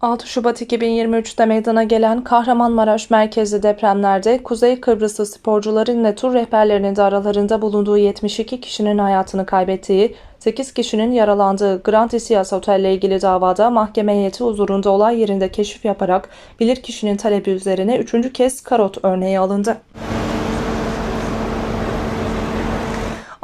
6 Şubat 2023'te meydana gelen Kahramanmaraş merkezli depremlerde Kuzey Kıbrıslı sporcuların ve tur rehberlerinin de aralarında bulunduğu 72 kişinin hayatını kaybettiği, 8 kişinin yaralandığı Grand Isias Otel ile ilgili davada mahkeme heyeti huzurunda olay yerinde keşif yaparak bilirkişinin talebi üzerine 3. kez karot örneği alındı.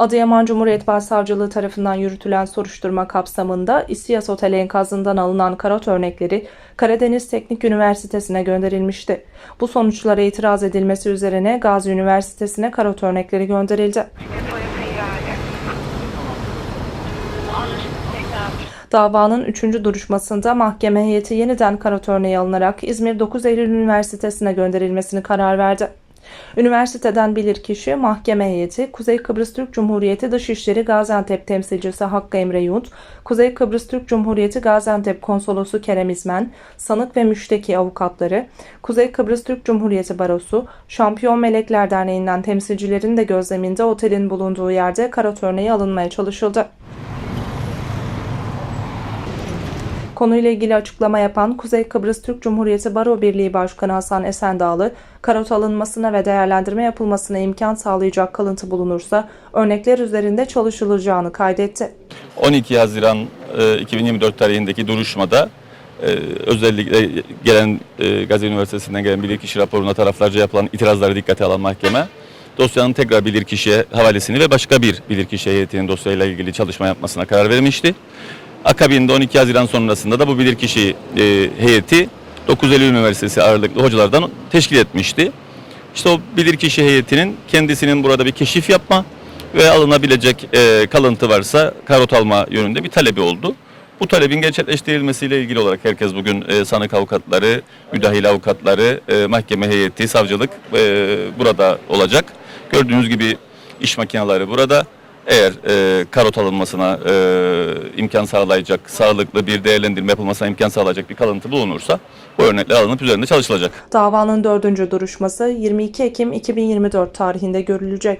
Adıyaman Cumhuriyet Başsavcılığı tarafından yürütülen soruşturma kapsamında İSİAS Otel enkazından alınan karot örnekleri Karadeniz Teknik Üniversitesi'ne gönderilmişti. Bu sonuçlara itiraz edilmesi üzerine Gazi Üniversitesi'ne karot örnekleri gönderildi. Davanın 3. duruşmasında mahkeme heyeti yeniden karot örneği alınarak İzmir 9 Eylül Üniversitesi'ne gönderilmesini karar verdi. Üniversiteden bilirkişi mahkeme heyeti Kuzey Kıbrıs Türk Cumhuriyeti Dışişleri Gaziantep temsilcisi Hakkı Emre Yunt, Kuzey Kıbrıs Türk Cumhuriyeti Gaziantep Konsolosu Kerem İzmen, sanık ve müşteki avukatları, Kuzey Kıbrıs Türk Cumhuriyeti Barosu, Şampiyon Melekler Derneği'nden temsilcilerin de gözleminde otelin bulunduğu yerde karot örneği alınmaya çalışıldı. Konuyla ilgili açıklama yapan Kuzey Kıbrıs Türk Cumhuriyeti Baro Birliği Başkanı Hasan Esendağlı, karot alınmasına ve değerlendirme yapılmasına imkan sağlayacak kalıntı bulunursa örnekler üzerinde çalışılacağını kaydetti. 12 Haziran e, 2024 tarihindeki duruşmada e, özellikle gelen e, Gazi Üniversitesi'nden gelen bilirkişi raporuna taraflarca yapılan itirazları dikkate alan mahkeme dosyanın tekrar bilirkişiye havalesini ve başka bir bilirkişi heyetinin dosyayla ilgili çalışma yapmasına karar vermişti. Akabinde 12 Haziran sonrasında da bu bilirkişi e, heyeti 9 Eylül Üniversitesi ağırlıklı hocalardan teşkil etmişti. İşte o bilirkişi heyetinin kendisinin burada bir keşif yapma ve alınabilecek e, kalıntı varsa karot alma yönünde bir talebi oldu. Bu talebin gerçekleştirilmesiyle ilgili olarak herkes bugün e, sanık avukatları, müdahil avukatları, e, mahkeme heyeti, savcılık e, burada olacak. Gördüğünüz gibi iş makineleri burada. Eğer e, karot alınmasına e, imkan sağlayacak, sağlıklı bir değerlendirme yapılmasına imkan sağlayacak bir kalıntı bulunursa bu örnekler alınıp üzerinde çalışılacak. Davanın dördüncü duruşması 22 Ekim 2024 tarihinde görülecek.